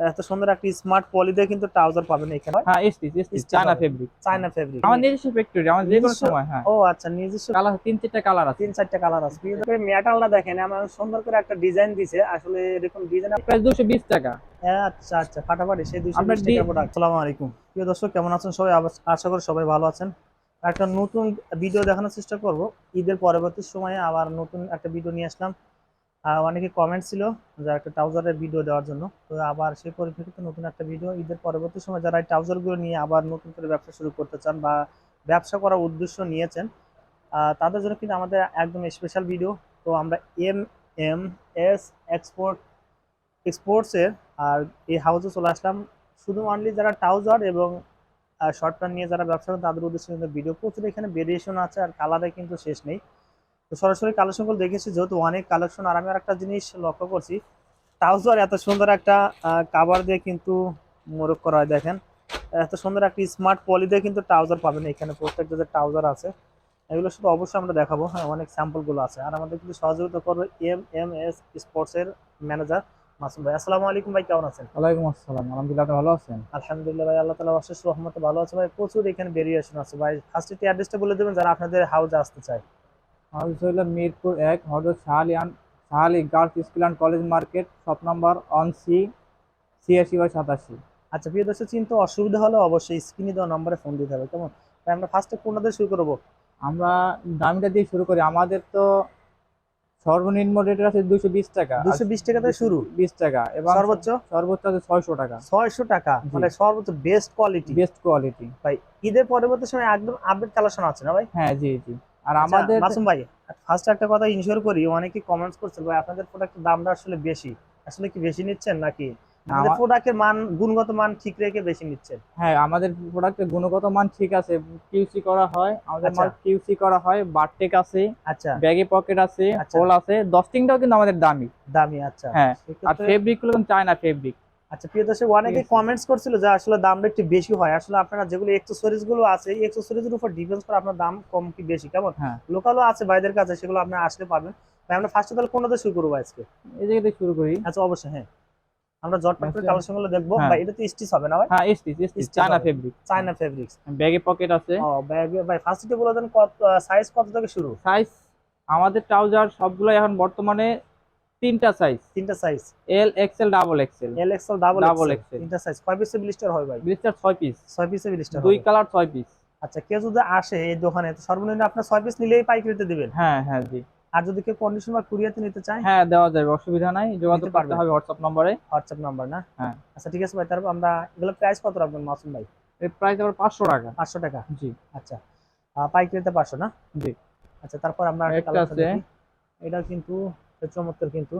এত সুন্দর একটা স্মার্ট পলিতে কিন্তু ট্রাউজার পাবেন এখানে। হ্যাঁ stitch stitch Stitch China fabric China fabric আমার নিজস্ব ফ্যাক্টরি আমার যে কোনো সময় হ্যাঁ। ও আচ্ছা নিজস্ব কালার তিন চারটা কালার আছে। তিন চারটা কালার আছে। মেটালটা দেখেন আমার সুন্দর করে একটা ডিজাইন দিছে। আসলে এরকম ডিজাইন প্রাইস দুশো বিশ টাকা। আচ্ছা আচ্ছা ফাটাফাটি সেই দুইশো আমরা বিশ ডি- টাকা প্রোডাক্ট আসসালামু আলাইকুম। প্রিয় দর্শক কেমন আছেন? সবাই আশা করি সবাই ভালো আছেন। একটা নতুন ভিডিও দেখানোর চেষ্টা করব। ঈদের পরবর্তী সময়ে আবার নতুন একটা ভিডিও নিয়ে আসলাম। অনেকে কমেন্ট ছিল যে একটা ট্রাউজারের ভিডিও দেওয়ার জন্য। তো আবার সেই পরিপ্রেক্ষিতে নতুন একটা ভিডিও ঈদের পরবর্তী সময় যারা এই ট্রাউজারগুলো নিয়ে আবার নতুন করে ব্যবসা শুরু করতে চান বা ব্যবসা করার উদ্দেশ্য নিয়েছেন তাদের জন্য কিন্তু আমাদের একদম স্পেশাল ভিডিও তো আমরা এম এম এস এক্সপোর্ট এক্সপোর্টসের আর এই হাউসে চলে আসলাম। শুধু অনলি যারা ট্রাউজার এবং শর্ট প্যান্ট নিয়ে যারা ব্যবসা করেন, তাদের উদ্দেশ্যে কিন্তু ভিডিও প্রচুর এখানে ভেরিয়েশন আছে আর কালারে কিন্তু শেষ নেই। তো সরাসরি কালেকশনগুলো দেখেছি যেহেতু অনেক কালেকশন আর আমি আর একটা জিনিস লক্ষ্য করছি ট্রাউজার এত সুন্দর একটা কাভার দিয়ে কিন্তু মোরক করা হয় দেখেন। এত সুন্দর একটা স্মার্ট পলি দিয়ে কিন্তু ট্রাউজার পাবেন এখানে প্রত্যেকটা যে ট্রাউজার আছে এগুলো শুধু অবশ্যই আমরা দেখাবো হ্যাঁ অনেক স্যাম্পলগুলো আছে। আর আমাদের কিন্তু সহযোগিতা করবে এম এম এস স্পোর্টসের ম্যানেজার মাসুম ভাই। আসসালামু আলাইকুম ভাই কেমন আছেন? ওয়ালাইকুম আসসালাম আলহামদুলিল্লাহ ভালো আছেন? আলহামদুলিল্লাহ ভাই আল্লাহ তালা অশেষ রহমতে ভালো আছে ভাই। প্রচুর এখানে ভেরিয়েশন আছে ভাই। ফার্স্ট ফার্স্টে অ্যাড্রেসটা বলে দেবেন যারা আপনাদের হাউসে আসতে চায়। হইল মিরপুর এক হজরত শাহালি আন Shahali girls school and college market shop number on C ছিয়াশি বাই সাতাশি। আচ্ছা প্রিয় দর্শক চিন্তা অসুবিধা হলে অবশ্যই স্ক্রিনে দেওয়া নম্বরে ফোন দিতে হবে। কেমন? তাই আমরা ফার্স্টে কোনটা দিয়ে শুরু করব? আমরা দামিটা দিয়ে শুরু করি। আমাদের তো সর্বনিম্ন রেটের আছে দুশো বিশ টাকা। দুশো বিশ টাকা থেকে শুরু? বিশ টাকা। এবং সর্বোচ্চ? সর্বোচ্চ আছে ছয়শো টাকা। ছয়শো টাকা। মানে সর্বোচ্চ বেস্ট কোয়ালিটি বেস্ট কোয়ালিটি ভাই ঈদের পরবর্তী সময় একদম আপডেট কালেকশন আছে না ভাই? হ্যাঁ জি জি। আর আচ্ছা, আমাদের মাসুম ভাই ফার্স্ট একটা কথা ইনশিওর করি অনেকে কমেন্টস করছে ভাই আপনাদের প্রোডাক্টের দামটা আসলে বেশি আসলে কি বেশি নিচ্ছেন নাকি? আমাদের প্রোডাক্টের মান গুণগত মান ঠিক রেখে বেশি নিচ্ছেন। হ্যাঁ আমাদের প্রোডাক্টের গুণগত মান ঠিক আছে কিউসি করা হয় আমাদের আচ্ছা। মাল কিউসি করা হয় বারটেক আছে আচ্ছা। ব্যাগে পকেট আছে আচ্ছা। হোল আছে দস্টিংটাও কিন্তু আমাদের দামি। দামি আচ্ছা। হ্যাঁ, আর ফেব্রিকগুলো চায়না ফেব্রিক আচ্ছা প্রিয় দর্শক অনেকে কমেন্টস করছিল যে আসলে দামটা একটু বেশি হয়। আসলে আপনারা যেগুলো এক্সেসরিজগুলো আছে এই এক্সেসরিজ এর উপর ডিপেন্ডস করে আপনার দাম কম কি বেশি কেমন? হ্যাঁ। লোকালও আছে বাইরের কাছে সেগুলো আপনারা আসলে পাবেন। তাই আমরা ফার্স্টে তাহলে কোনটাতে শুরু করব আজকে? এই জায়গা থেকে শুরু করি। আচ্ছা অবশ্যই হ্যাঁ। আমরা জটপট করে আচ্ছা। কালেকশনগুলো দেখব। হ্যাঁ। ভাই এটা তো স্টিচ হবে না ভাই? হ্যাঁ stitch stitch China fabric China fabrics ব্যাগে পকেট আছে। ও ব্যাগ ভাই ফার্স্টে বলে দেন কত সাইজ কত থেকে শুরু? সাইজ আমাদের ট্রাউজার সবগুলো এখন বর্তমানে তিনটা সাইজ তিনটা size L XL double XL L XL double double XL XL তিনটা সাইজ কয় পিসে ব্লিস্টার হয় ভাই? ব্লিস্টার ছয় পিস ছয় পিসে ব্লিস্টার দুই কালার ছয় পিস আচ্ছা কেউ যদি আসে এই দোকানে তো সর্বনিম্ন আপনার ছয় পিস নিলেই পাইকারিতে দিবেন? হ্যাঁ হ্যাঁ জি। আর যদি কেউ কন্ডিশন বা কুরিয়াতে নিতে চায়? হ্যাঁ দেওয়া যাবে অসুবিধা নাই। যোগাযোগ করতে হবে হোয়াটসঅ্যাপ নম্বরে। হোয়াটসঅ্যাপ নাম্বার না? হ্যাঁ। আচ্ছা ঠিক আছে ভাই তারপর আমরা এগুলো প্রাইস কত রাখবেন মাসুম ভাই? এর প্রাইস আবার পাঁচশো টাকা। পাঁচশো টাকা? জি। আচ্ছা পাইকারিতে পাঁচশো না? জি। আচ্ছা তারপর আমরা একটা আছে। এটা কিন্তু চমৎকার কিন্তু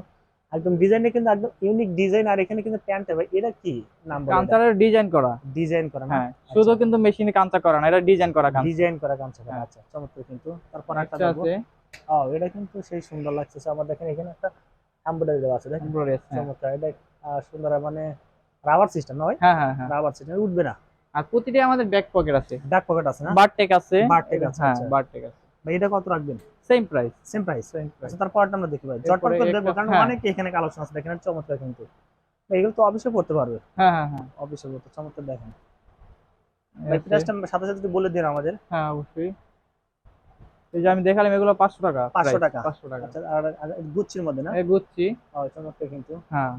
একদম ডিজাইনে কিন্তু একদম ইউনিক ডিজাইন আর এখানে কিন্তু প্যান্ট ভাই এটা কি নাম কাঞ্চারের ডিজাইন করা। ডিজাইন করা হ্যাঁ শুধু কিন্তু মেশিনে কাঞ্চা করা না এটা ডিজাইন করা কাঞ্চা ডিজাইন করা কাঞ্চা করা হ্যাঁ। আচ্ছা চমৎকার কিন্তু। তারপর একটা আছে। ও এটা কিন্তু সেই সুন্দর লাগতেছে। আমার দেখেন এখানে একটা এমব্রয়ডারি দেওয়া আছে দেখেন। হ্যাঁ। চমৎকার এটা সুন্দর মানে রাবার সিস্টেম না ভাই? হ্যাঁ হ্যাঁ হ্যাঁ। রাবার সিস্টেম উঠবে না। আর প্রতিটি আমাদের ব্যাক পকেট আছে। ব্যাক পকেট আছে না? বারটেক আছে। Bartek আছে, হ্যাঁ আচ্ছা। বারটেক আছে। ভাই এটা কত রাখবেন? Same price same price same price তারপরটা আমরা দেখি ভাই। এরপরে চটপট করে দেখব কারণ হ্যাঁ। অনেক এখানে কালেকশন আছে দেখেন চমৎকার কিন্তু। এগুলো তো অবশ্যই পড়তে পারবে। হ্যাঁ হ্যাঁ হ্যাঁ। পড়তে চমৎকার দেখেন। ভাই প্রাইসটা সাথে সাথে বলে দিন আমাদের। হ্যাঁ অবশ্যই। এই যে আমি দেখালাম এগুলো পাঁচশো টাকা 500 টাকা। 500 টাকা। আচ্ছা আর গুচ্ছির মধ্যে না? এই গুচ্ছি। ও, চমৎকার কিন্তু। হ্যাঁ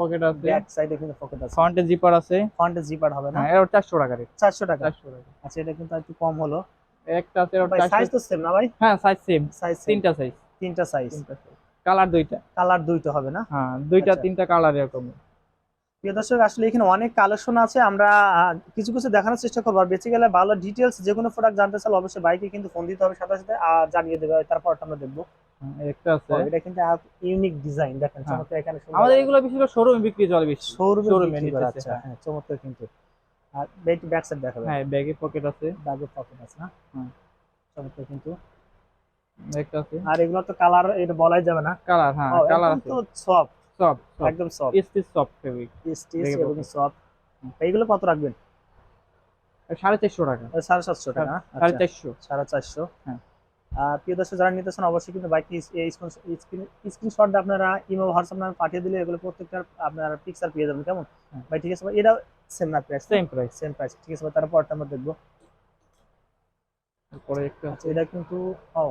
পকেট আছে। ব্যাক সাইডে কিন্তু পকেট আছে। ফ্রন্টে জিপার আছে। ফ্রন্টে জিপার হবে না? হ্যাঁ এর চারশো টাকা রেট চারশো টাকা। চারশো টাকা। আচ্ছা এটা কিন্তু একটু কম হলো। একটা আছে ওর ভাই সাইজ তো সেম না ভাই? হ্যাঁ সাইজ সেম সাইজ তিনটা সাইজ তিনটা সাইজ কালার দুইটা। কালার দুইটা হবে না? হ্যাঁ দুইটা আচ্ছা। তিনটা কালার এরকম। প্রিয় দর্শক আসলে এখানে অনেক কালেকশন আছে। আমরা কিছু কিছু দেখানোর চেষ্টা করব। আর বেঁচে গেলে ভালো ডিটেলস যে কোনো প্রোডাক্ট জানতে চাইলে অবশ্যই বাইকে কিন্তু ফোন দিতে হবে সাথে সাথে। আর জানিয়ে দেবে তারপর আমরা দেখব। হ্যাঁ, একটা আছে। এটা কিন্তু ইউনিক ডিজাইন দেখেন হ্যাঁ। চমৎকার এখানে আমাদের এগুলো বিশেষ করে শোরুমে বিক্রি চলে বেশি শোরুমে বিক্রি করা হ্যাঁ চমৎকার কিন্তু। আর বেটি ব্যাক সাইড দেখাবে হ্যাঁ ব্যাগে পকেট আছে। ব্যাগে পকেট আছে না? হুম। চমৎকার কিন্তু। একটা আছে। আর এগুলো তো কালার এটা বলাই যাবে না। কালার হ্যাঁ কালার আছে। তো সফট সব সব একদম soft stitch soft fabric stitch এবং। সফট এইগুলো কত রাখবেন? সাড়ে চারশো টাকা। সাড়ে সাতশো টাকা? সাড়ে আচ্ছা, চারশো। সাড়ে চারশো। হ্যাঁ। প্রিয় দর্শক যারা নিতেছেন অবশ্যই কিন্তু বাইকটি স্ক্রিনশট আপনারা ইমো হোয়াটসঅ্যাপ নামে পাঠিয়ে দিলে এগুলো প্রত্যেকটার আপনারা পিকচার পেয়ে যাবেন। কেমন? হ্যাঁ। ভাই ঠিক আছে? এটা সেম না price same price same price ঠিক আছে তারপরটা আমরা দেখব। তারপরে একটা আচ্ছা এটা কিন্তু ও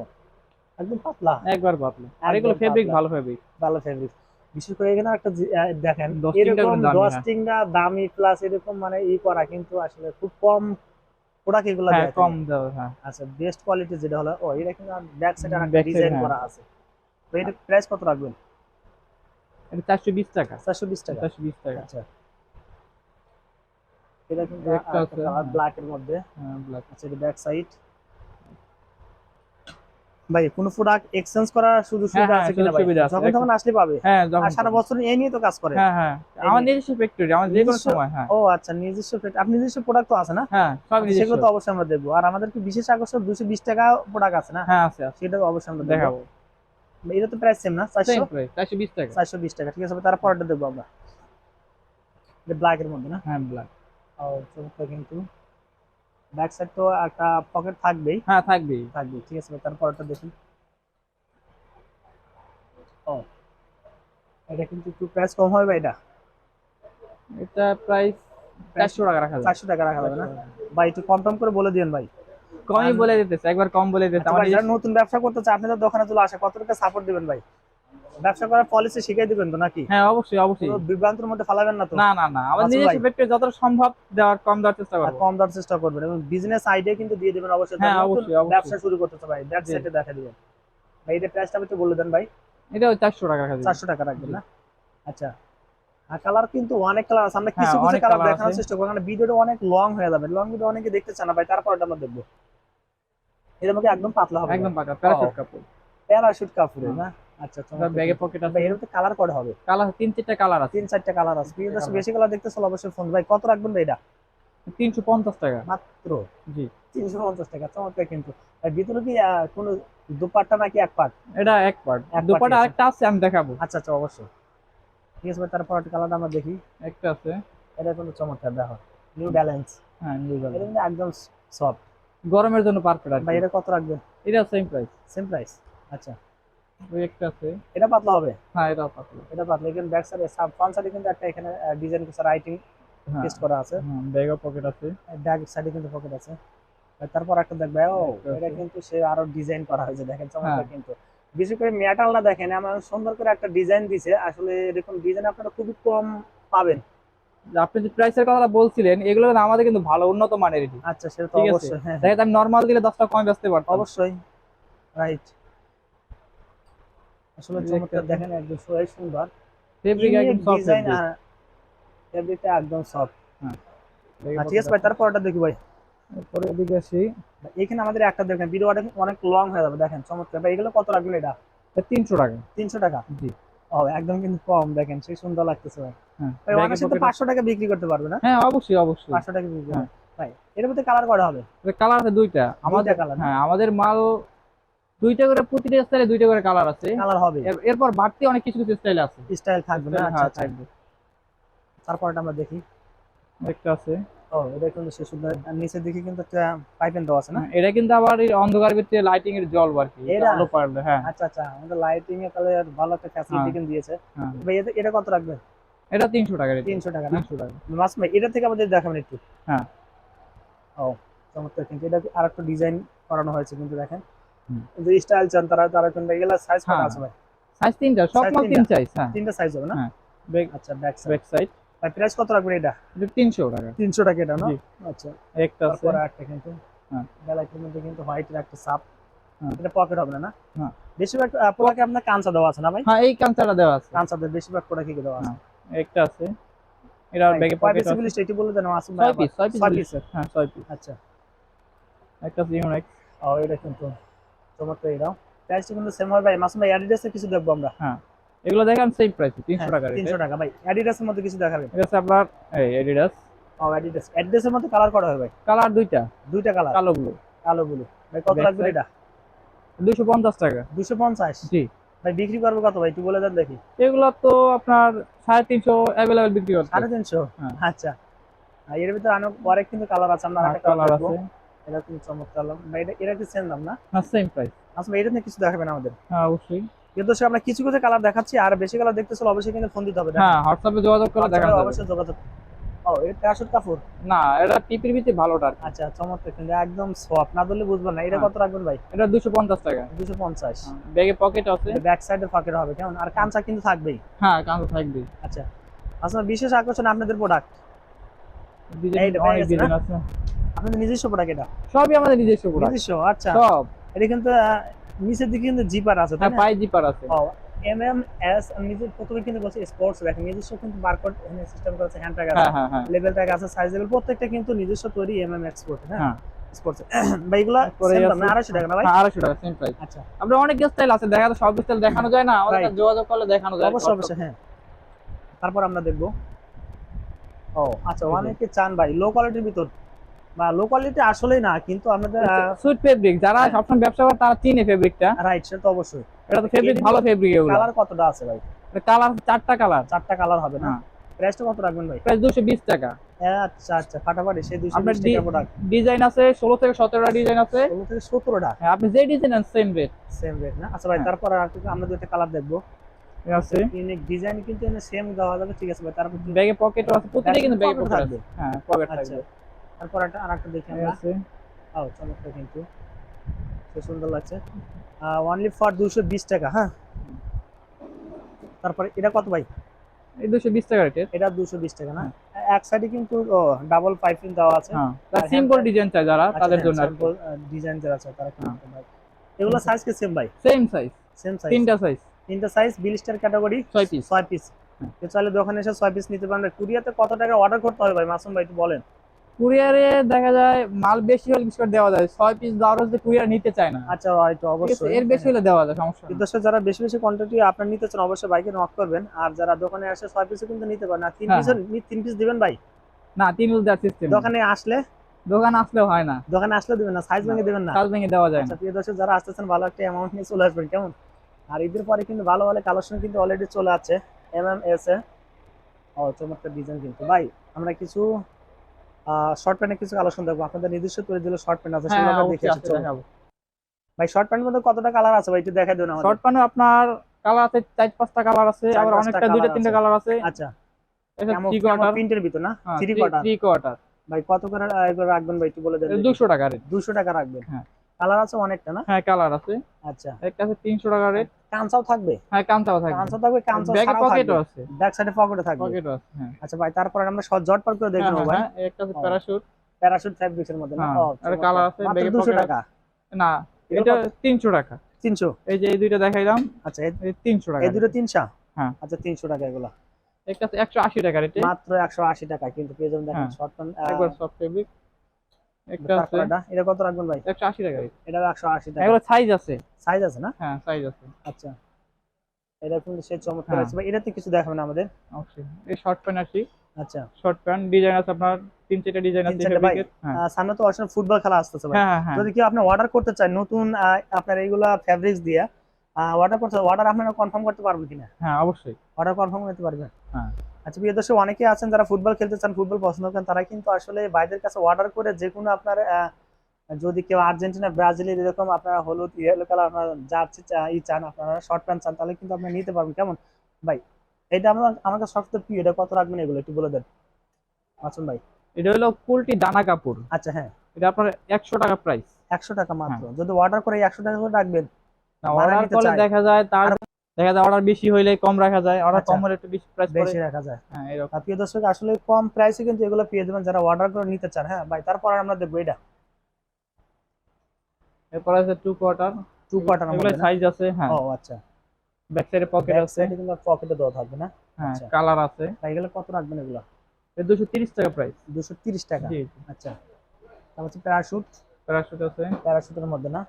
একদম পাতলা। একবার পাতলা। আর এগুলো ফেব্রিক ভালো ফেব্রিক ভালো ফেব্রিক বিশেষ করে এখানে একটা দেখেন এরকম কিন্তু দামি, হ্যাঁ। দামি প্লাস এরকম মানে ই করা কিন্তু আসলে খুব কম প্রোডাক্ট এগুলো হ্যাঁ দেয়। কম দাও হ্যাঁ। আচ্ছা বেস্ট কোয়ালিটি যেটা হলো ও এটা কিন্তু ব্যাক সাইডে back ডিজাইন হ্যাঁ। করা আছে। তো এটা প্রাইস কত রাখবেন? এটা চারশো বিশ টাকা। চারশো বিশ টাকা। চারশো বিশ টাকা। আচ্ছা। এটা কিন্তু একটা আছে, হ্যাঁ। ব্ল্যাক এর মধ্যে। হ্যাঁ ব্ল্যাক আচ্ছা এটা ব্যাক সাইড ভাই কোন প্রোডাক্ট এক্সচেঞ্জ করার সুযোগ হ্যাঁ, সুবিধা হ্যাঁ, আছে কিনা ভাই? যখন তখন আসলে পাবে। হ্যাঁ যখন সারা বছর এই নিয়ে তো কাজ করে। হ্যাঁ হ্যাঁ আমার নিজস্ব ফ্যাক্টরি আমার যে কোনো সময় হ্যাঁ। ও আচ্ছা নিজস্ব ফেট আপনি নিজস্ব প্রোডাক্ট তো আছে না? হ্যাঁ সব নিজস্ব সেগুলো তো অবশ্যই আমরা আর আমাদের কি বিশেষ আকর্ষণ দুশো বিশ টাকা প্রোডাক্ট আছে না? হ্যাঁ আছে সেটা তো অবশ্যই আমরা দেখাবো। এটা তো প্রাইস সেম না? চারশো? বিশ টাকা। ঠিক আছে তার পরেরটা দেখব আমরা। ব্ল্যাক এর মধ্যে না? হ্যাঁ ব্ল্যাক চমৎকার কিন্তু। ব্যাক সাইড তো একটা পকেট থাকবেই। হ্যাঁ থাকবেই। থাকবে ঠিক আছে তার পরেরটা দেখি ও এটা কিন্তু একটু প্রাইস কম হবে এটা? এটা প্রাইস চারশো টাকা রাখা চারশো টাকা রাখা যাবে না? ভাই একটু কম টম করে বলে দিন ভাই। কমই বলে দিতেছে একবার কম বলে দিতে। আচ্ছা আমার নতুন ব্যবসা করতে চায় আপনি তো দোকানে চলে আসে কত টাকা সাপোর্ট দিবেন ভাই? ব্যবসা করার পলিসি শিখিয়ে দিবেন তো নাকি? হ্যাঁ অবশ্যই অবশ্যই। বিভ্রান্তের মধ্যে ফালাবেন না তো? না না না আমার নিজস্ব সম্ভব দেওয়ার কম দেওয়ার চেষ্টা করব। কম দেওয়ার চেষ্টা করবেন এবং বিজনেস আইডিয়া কিন্তু দিয়ে দিবেন অবশ্যই। হ্যাঁ, অবশ্যই। ব্যবসা শুরু করতে ভাই দেখা দিবেন। ভাই এটা প্রাইসটা বলে দেন ভাই। এটা চারশো টাকা রাখা যায় চারশো টাকা রাখবেন না? আচ্ছা। আর কালার কিন্তু অনেক কালার আছে। আমরা হ্যাঁ, কিছু কিছু কালার দেখানোর চেষ্টা করব। কারণ ভিডিওটা অনেক লং হয়ে যাবে। লং ভিডিও অনেকে দেখতে চায় না ভাই। তারপর আমরা দেখব। এর মধ্যে একদম পাতলা হবে একদম পাকা প্যারাশুট কাপড়। প্যারাশুট কাপড়ে। না? আচ্ছা ব্যাগে পকেট আছে। এর মধ্যে কালার হবে। কালার তিন চারটা কালার আছে। তিন চারটা কালার আছে। প্রিয় দর্শক বেশি কালার দেখতে চলো অবশ্যই ফোন ভাই কত রাখবেন ভাই এটা? তিনশো পঞ্চাশ টাকা। মাত্র? জি। টাকা চমৎকার কিন্তু। আর ভিতরে কি কোনো দুপাট্টা নাকি এক পাট এটা এক আছে। আরেকটা আছে আমি দেখাবো। আচ্ছা আচ্ছা অবশ্যই। ঠিক আছে ভাই তারপর একটা কালারটা আমরা দেখি। একটা আছে। এটা কিন্তু চমৎকার দেখো। নিউ ব্যালেন্স হ্যাঁ নিউ ব্যালেন্স একদম সফট গরমের জন্য পারফেক্ট আর ভাই এটা কত রাখবেন? এটা সেম প্রাইস সেম প্রাইস আচ্ছা। একটা আছে। এটা পাতলা হবে? হ্যাঁ এটা পাতলা। এটা পাতলা এখানে ব্যাক সাইডে সাব ফ্রন্ট সাইডে কিন্তু একটা এখানে ডিজাইন কিছু রাইটিং হ্যাঁ পেস্ট করা আছে। হ্যাঁ ব্যাগও পকেট আছে। ব্যাক সাইডে কিন্তু পকেট আছে। তারপর একটা দেখবে ও এটা কিন্তু সে আরও ডিজাইন করা হয়েছে দেখেন চমৎকার হ্যাঁ। কিন্তু। বিশেষ করে মেটালটা দেখেন এমন সুন্দর করে একটা ডিজাইন দিছে। আসলে এরকম ডিজাইন আপনারা খুবই কম পাবেন। আপনি যে প্রাইসের কথাটা বলছিলেন এগুলো আমাদের কিন্তু ভালো উন্নত মানের আচ্ছা সেটা তো অবশ্যই হ্যাঁ দেখা আমি নর্মাল দিলে দশ টাকা কম বেচতে পারতাম। অবশ্যই। রাইট আসলে চমৎকার দেখেন একদম সবাই সুন্দর। ফেব্রিক একদম সফট ডিজাইন ফেব্রিকটা একদম সফট ঠিক আছে ভাই তারপরটা দেখি ভাই। পরে এদিকে আসি। এখানে আমাদের একটা দেখেন ভিডিওটা অনেক লং হয়ে যাবে দেখেন চমৎকার। ভাই এগুলো কত রাখবেন এটা? তিনশো টাকা। তিনশো টাকা? জি। ও একদম কিন্তু কম দেখেন সেই সুন্দর লাগতেছে ভাই। হ্যাঁ ভাই অনেক pocket পাঁচশো টাকা বিক্রি করতে পারবে না? হ্যাঁ অবশ্যই অবশ্যই। পাঁচশো টাকা বিক্রি হ্যাঁ। ভাই এর মধ্যে কালার করা হবে? কালার আছে দুইটা। আমাদের না? হ্যাঁ আমাদের মাল দুইটা করে প্রতিটা স্টাইলে দুইটা করে কালার আছে। কালার হবে। এরপর বাড়তি অনেক কিছু কিছু স্টাইল আছে। স্টাইল থাকবে না? আচ্ছা হ্যাঁ আচ্ছা থাকবে। তারপরটা আমরা দেখি। একটা আছে। ও এটা কিন্তু সে সুন্দর। আর নিচের দিকে কিন্তু একটা পাইপেন দেওয়া আছে না? হ্যাঁ, এটা কিন্তু আবার এই অন্ধকার ভিতরে লাইটিং এর জল আর কি। আলো পারলে হ্যাঁ। আচ্ছা আচ্ছা। আমাদের লাইটিং এ তাহলে ভালো একটা ফ্যাসিলিটি। কিন্তু দিয়েছে। হ্যাঁ। ভাই এটা- কত রাখবে? এটা তিনশো টাকা রেট। তিনশো টাকা না? তিনশো টাকা। মাস ভাই এটা থেকে আমাদের দেখাবেন একটু। হ্যাঁ। ও চমৎকার কিন্তু। এটা আর একটা ডিজাইন করানো হয়েছে কিন্তু দেখেন। যে স্টাইল চান তারা তারা এগুলা সাইজ কত হ্যাঁ। আছে ভাই? সাইজ তিনটা সব মাল তিন তিনটা? সাইজ হ্যাঁ। তিনটা সাইজ হবে না? হ্যাঁ। ব্যাক আচ্ছা ব্যাক সাইড ব্যাক সাইড ভাই প্রাইস কত রাখবেন এটা? এটা তিনশো টাকা। তিনশো টাকা এটা না? আচ্ছা। একটা আছে। একটা কিন্তু হ্যাঁ। মধ্যে কিন্তু হোয়াইটের একটা সাপ হ্যাঁ। এটা পকেট হবে না না? হ্যাঁ। বেশিরভাগ পোলাকে আপনার কাঁচা দেওয়া আছে না ভাই? হ্যাঁ এই কাঁচাটা দেওয়া আছে। কাঁচাদের বেশিরভাগ পোলা কি দেওয়া আছে? একটা আছে। এটা ব্যাগে পকেট আছে। এটি বলে দেন আসুন ভাই ছয় পিস ছয় পিস হ্যাঁ ছয় পিস আচ্ছা। একটা আছে ইউনিক ও এটা কিন্তু চমৎকার এটাও প্রাইসটা কিন্তু সেম হবে ভাই মাসুম ভাই অ্যাডিডাসের কিছু দেখব আমরা। এগুলো দেখেন সেম প্রাইস তিনশো হ্যাঁ, টাকা রেট তিনশো টাকা ভাই অ্যাডিডাসের মধ্যে কিছু দেখাবেন। এটা আছে আপনার এই এডিডাস ও অ্যাডিডাস অ্যাডিডাসের মধ্যে কালার করা হবে ভাই? কালার দুইটা। দুইটা কালার কালো গুলো কালো গুলো ভাই কত লাগবে এটা? দুইশো পঞ্চাশ টাকা। দুশো পঞ্চাশ? জি। ভাই বিক্রি করব কত ভাই? একটু বলে দেন দেখি। এগুলো তো আপনার সাড়ে তিনশো অ্যাভেলেবেল বিক্রি করতে সাড়ে তিনশো? হ্যাঁ। আচ্ছা। আর এর ভিতরে অনেক অনেক কিন্তু কালার আছে আমরা একটা কালার কালার আছে। কিন্তু চমৎকার ভাই এটা এটা কি সেম দাম না? হ্যাঁ সেম প্রাইস আচ্ছা এটা নিয়ে কিছু দেখাবেন আমাদের? হ্যাঁ অবশ্যই। দর্শক আমরা কিছু কিছু কালার দেখাচ্ছি আর বেশি কালার দেখতে অবশ্যই কিন্তু ফোন দিতে হবে হ্যাঁ হোয়াটসঅ্যাপে যোগাযোগ করে অবশ্যই যোগাযোগ। ও এটা কাপড়? না এটা টিপির ভিতরে ভালোটা আচ্ছা চমৎকার কিন্তু একদম সফট না ধরলে বুঝবেন না। এটা হ্যাঁ। কত রাখবেন ভাই? এটা দুশো পঞ্চাশ টাকা। দুশো পঞ্চাশ। ব্যাগে পকেট আছে। ব্যাক সাইডে ফাঁকের হবে কেমন? আর কাঁচা কিন্তু থাকবেই। হ্যাঁ কাঁচা থাকবে আচ্ছা। আচ্ছা বিশেষ আকর্ষণ আপনাদের প্রোডাক্ট ডিজাইন অনেক ডিজাইন আছে। আপনাদের নিজস্ব প্রোডাক্ট এটা? সবই আমাদের নিজস্ব প্রোডাক্ট নিজস্ব আচ্ছা। সব। এটা কিন্তু নিচের দিকে কিন্তু জিপার আছে তাই হ্যাঁ পাই জিপার আছে। এম এম এস নিজের প্রথমে কিন্তু বলছে স্পোর্টস দেখেন নিজস্ব কিন্তু বারকোড এখানে সিস্টেম করেছে হ্যান্ড ট্যাগ আছে হ্যাঁ হ্যাঁ হ্যাঁ। লেভেল ট্যাগ আছে সাইজ লেভেল প্রত্যেকটা কিন্তু নিজস্ব তৈরি এম এম এক্সপোর্ট হ্যাঁ? হ্যাঁ। স্পোর্টস ভাই এগুলা তারপরে same দাম আছে- না আড়াইশো টাকা না ভাই? হ্যাঁ আড়াইশো টাকা সেম প্রাইস আচ্ছা। আপনার অনেক স্টাইল আছে দেখা সব স্টাইল দেখানো যায় না আমাদের যোগাযোগ করলে দেখানো যায়। অবশ্যই অবশ্যই হ্যাঁ। তারপর আমরা দেখব। ও আচ্ছা অনেকে চান ভাই লো কোয়ালিটির ভিতর বা লো কোয়ালিটি আসলেই না কিন্তু আমাদের সুইট ফেব্রিক যারা হ্যাঁ। সবসময় ব্যবসা করে তারা চিনে ফেব্রিকটা রাইট সেটা তো অবশ্যই। এটা তো ফেব্রিক ভালো ফেব্রিক এগুলো। কালার কতটা আছে ভাই? কালার চারটা কালার চারটা কালার হবে না? হ্যাঁ। প্রাইসটা কত রাখবেন ভাই? প্রাইস দুশো বিশ টাকা। আচ্ছা আচ্ছা ফাটাফাটি সেই দুইশো আপনার বিশ টাকা প্রোডাক্ট ডিজাইন আছে ষোলো থেকে সতেরোটা ডিজাইন আছে। ষোলো থেকে সতেরোটা? হ্যাঁ, আপনি যে ডিজাইন আন সেম রেট সেম রেট না? আচ্ছা ভাই হ্যাঁ। তারপর আর আমরা দুইটা কালার দেখব। আছে। ইউনিক ডিজাইন কিন্তু সেম দেওয়া যাবে ঠিক আছে ভাই তারপর ব্যাগে পকেটও আছে প্রতিটা কিন্তু ব্যাগে পকেট। থাকবে। হ্যাঁ পকেট আচ্ছা। থাকবে। তারপর একটা আর একটা দেখি আমরা। আছে। ও চমৎকার কিন্তু। খুব সুন্দর লাগছে। অনলি ফর দুশো বিশ টাকা হ্যাঁ? তারপরে এটা কত ভাই? এই দুশো বিশ টাকা রেটের। এটা দুশো বিশ টাকা না? এক সাইডে কিন্তু ডাবল পাইপিং দেওয়া আছে। হ্যাঁ। সিম্পল ডিজাইন চাই যারা তাদের জন্য সিম্পল ডিজাইন যারা আছে তারা কিন্তু ভাই এগুলো সাইজ কি সেম ভাই? সেম সাইজ সেম সাইজ তিনটা সাইজ তিনটা সাইজ বিল স্টার ক্যাটাগরি ছয় পিস ছয় পিস হ্যাঁ। চাইলে দোকানে এসে ছয় পিস নিতে পারেন। কুরিয়াতে কত টাকা অর্ডার করতে হবে ভাই? মাসুম ভাই একটু বলেন। কুরিয়ারে দেখা যায় মাল বেশি হলে কিছু দেওয়া যায়। ছয় পিস দেওয়ার হচ্ছে কুরিয়ার নিতে চায় না। আচ্ছা হয়তো অবশ্যই। এর বেশি হলে দেওয়া যায় সমস্যা স্যার যারা বেশি বেশি কোয়ান্টিটি আপনার নিতে চান অবশ্যই বাইকে নক করবেন। আর যারা দোকানে আসে ছয় পিসও কিন্তু নিতে পারেন। আর তিন হ্যাঁ, পিসের তিন পিস দিবেন ভাই? না তিন পিস দেওয়ার সিস্টেম দোকানে আসলে? দোকান আসলেও হয় না। দোকানে আসলে দিবেন না সাইজ ভেঙে দিবেন না। কাজ ভেঙে দেওয়া যায় না। আচ্ছা প্রিয় দর্শক যারা আসতেছেন ভালো একটা অ্যামাউন্ট নিয়ে চলে আসবেন কেমন? আর ঈদের পরে কিন্তু ভালো ভালো কালেকশন কিন্তু অলরেডি চলে আছে এম এম এস এ। ও চমৎকার ডিজাইন কিন্তু। ভাই আমরা কিছু শর্ট প্যান্টের কিছু কালেকশন দেখব। আপনাদের নির্দিষ্ট করে দিলে শর্ট প্যান্ট আছে হ্যাঁ সেগুলো আমরা দেখে ভাই শর্ট প্যান্টের মধ্যে কতটা কালার আছে? ভাই একটু দেখাই দেন আমাদের। শর্ট প্যান্টে আপনার কালার আছে চার পাঁচটা কালার আছে আবার অনেকটা দুইটা তিনটা কালার আছে। আচ্ছা। এটা কেমন কোয়ার্টার প্রিন্টের ভিতর না? কোয়ার্টার কোয়ার্টার ভাই কত করে রাখবেন ভাই একটু বলে দেন দুশো টাকা রেট দুশো টাকা রাখবেন। হ্যাঁ। কালার আছে অনেকটা না? হ্যাঁ কালার আছে। আচ্ছা। একটা আছে তিনশো টাকা রেট কাঁচাও থাকবে? হ্যাঁ কান্তাও থাকবে। কাঁচাও থাকবে কাঁচাও ব্যাগে পকেটও আছে। ব্যাক সাইডে পকেটে থাকবে। পকেটও আছে হ্যাঁ। আচ্ছা ভাই তারপরে আমরা সব জট পার করে দেখে হ্যাঁ, হ্যাঁ, ভাই। একটা আছে ও। প্যারাশুট প্যারাশুট ফ্যাব্রিক্সের মধ্যে না? হ্যাঁ, আর চমৎকার। colour আছে, মাত্র ব্যাগে 200 টাকা? না এটা এটা তিনশো টাকা। 300 এই যে এই দুইটা দেখাইলাম আচ্ছা এই- এই তিনশো টাকা এই দুটো 300 হ্যাঁ। আচ্ছা 300 টাকা এগুলো। একটা আছে একশো আশি টাকা রেটে মাত্র 180 টাকা কিন্তু পেয়ে যাবেন দেখেন। শর্ট একবার সফট ফেব্রিক একটা আছে। এটা এটা কত রাখবেন ভাই? একশো আশি টাকা এটা 180 টাকা। এগুলো সাইজ আছে। সাইজ আছে না? হ্যাঁ সাইজ আছে। আচ্ছা। এটা কিন্তু সে চমৎকার হ্যাঁ। আছে ভাই। এটাতে কিছু দেখাবেন আমাদের? অবশ্যই এই শর্ট প্যান্ট আসি আচ্ছা। শর্ট প্যান্ট ডিজাইন আছে আপনার তিন চারটা ডিজাইন আছে হ্যাঁ। সামনে তো ফুটবল খেলা আসতেছে ভাই। হ্যাঁ হ্যাঁ। যদি কেউ আপনি অর্ডার করতে চান নতুন আপনার এইগুলা ফ্যাব্রিক্স দিয়ে অর্ডার করতে অর্ডার আপনারা কনফার্ম করতে পারবেন কিনা? হ্যাঁ অবশ্যই। অর্ডার কনফার্ম করতে পারবেন। হ্যাঁ। আচ্ছা প্রিয় দর্শক অনেকে আছেন যারা ফুটবল খেলতে চান ফুটবল পছন্দ করেন তারা কিন্তু আসলে বাইরের কাছে অর্ডার করে যে কোনো আপনার যদি কেউ আর্জেন্টিনা ব্রাজিলের এরকম আপনারা হলুদ ইয়েলো কালার আপনারা জার্সি ই চান আপনারা শর্ট প্যান্ট চান তাহলে কিন্তু আপনি নিতে পারবেন। কেমন? ভাই এটা আমার আমার কাছে সবথেকে প্রিয় এটা কত রাখবেন এগুলো একটু বলে দেন। আছেন ভাই। এটা হলো কুলটি দানা কাপড়। আচ্ছা হ্যাঁ। এটা আপনার একশো টাকা প্রাইস একশো টাকা মাত্র। যদি অর্ডার করে একশো টাকা করে রাখবেন অর্ডার করলে দেখা যায় তার দেখা যায় অর্ডার বেশি হইলে কম রাখা যায় অর্ডার আচ্ছা। কম হলে একটু বেশি প্রাইস বেশি রাখা যায়। হ্যাঁ এরকম। প্রিয় দর্শক আসলে কম প্রাইসে কিন্তু এগুলো পেয়ে যাবেন যারা অর্ডার করে নিতে চান হ্যাঁ? ভাই তারপর আমরা দেখব এটা। এরপর আছে টু কোয়ার্টার টু কোয়ার্টার এগুলো সাইজ আছে হ্যাঁ। ও আচ্ছা। ব্যাক সাইডে পকেট আছে। সাইডে কিন্তু পকেটে দেওয়া থাকবে না? হ্যাঁ আচ্ছা। কালার আছে। ভাই এগুলো কত রাখবেন এগুলো? দুশো তিরিশ টাকা প্রাইস দুশো তিরিশ টাকা? জি আচ্ছা। তারপর প্যারাশুট প্যারাশুট আছে। প্যারাশুটের মধ্যে না।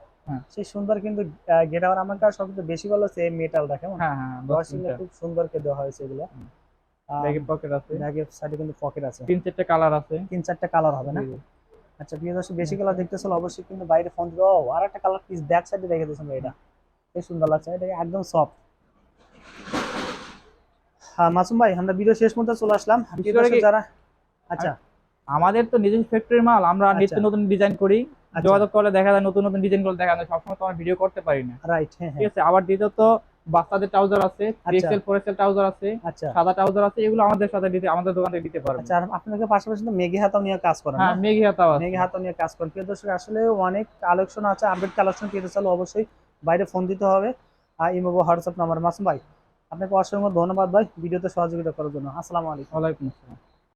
সেই সুন্দর কিন্তু গেট আওয়ার আমার কাছে সবচেয়ে বেশি ভালো হচ্ছে মেটালটা কেমন? হ্যাঁ হ্যাঁ খুব সুন্দর করে দেওয়া হয়েছে এগুলো। ব্যাগে পকেট আছে। ব্যাগের সাইডে কিন্তু পকেট আছে। তিন চারটে কালার আছে। তিন চারটা কালার হবে না। আচ্ছা প্রিয় দর্শক বেশি কালার দেখতে চলো অবশ্যই কিন্তু বাইরে ফোন দিবে। ও আর একটা কালার পিস ব্যাক সাইডে রেখে দিয়েছেন এটা। বেশ সুন্দর লাগছে এটা একদম সফট হ্যাঁ মাসুম ভাই আমরা ভিডিও শেষ মধ্যে চলে আসলাম। কি- যারা আচ্ছা। আমাদের তো নিজস্ব ফ্যাক্টরির মাল আমরা আচ্ছা। নিত্য নতুন ডিজাইন করি। আচ্ছা। যোগাযোগ করলে দেখা যায় নতুন নতুন ডিজাইনগুলো দেখা যায় সবসময় তো আমরা ভিডিও করতে পারি না। রাইট হ্যাঁ ঠিক হ্যাঁ আছে? আবার দ্বিতীয়ত বাচ্চাদের ট্রাউজার আছে থ্রি আচ্ছা। এক্সেল ফোর এক্সেল ট্রাউজার আছে সাদা ট্রাউজার আছে এগুলো আমাদের সাথে দিতে আমাদের দোকান থেকে দিতে আচ্ছা আপনাদের পাশাপাশি তো মেঘে হাতাও নিয়ে কাজ করেন হ্যাঁ মেঘি হাতাও মেঘে হাতাও নিয়ে কাজ করেন। প্রিয় দর্শক আসলে অনেক কালেকশন আছে আপডেট কালেকশন পেতে চাইলে অবশ্যই বাইরে ফোন দিতে হবে। আর ইমো হোয়াটসঅ্যাপ নাম্বার মাসুম ভাই আপনাকে অসংখ্য ধন্যবাদ ভাই ভিডিওতে সহযোগিতা করার জন্য। আসসালামু আলাইকুম। ওয়ালাইকুম আসসালাম।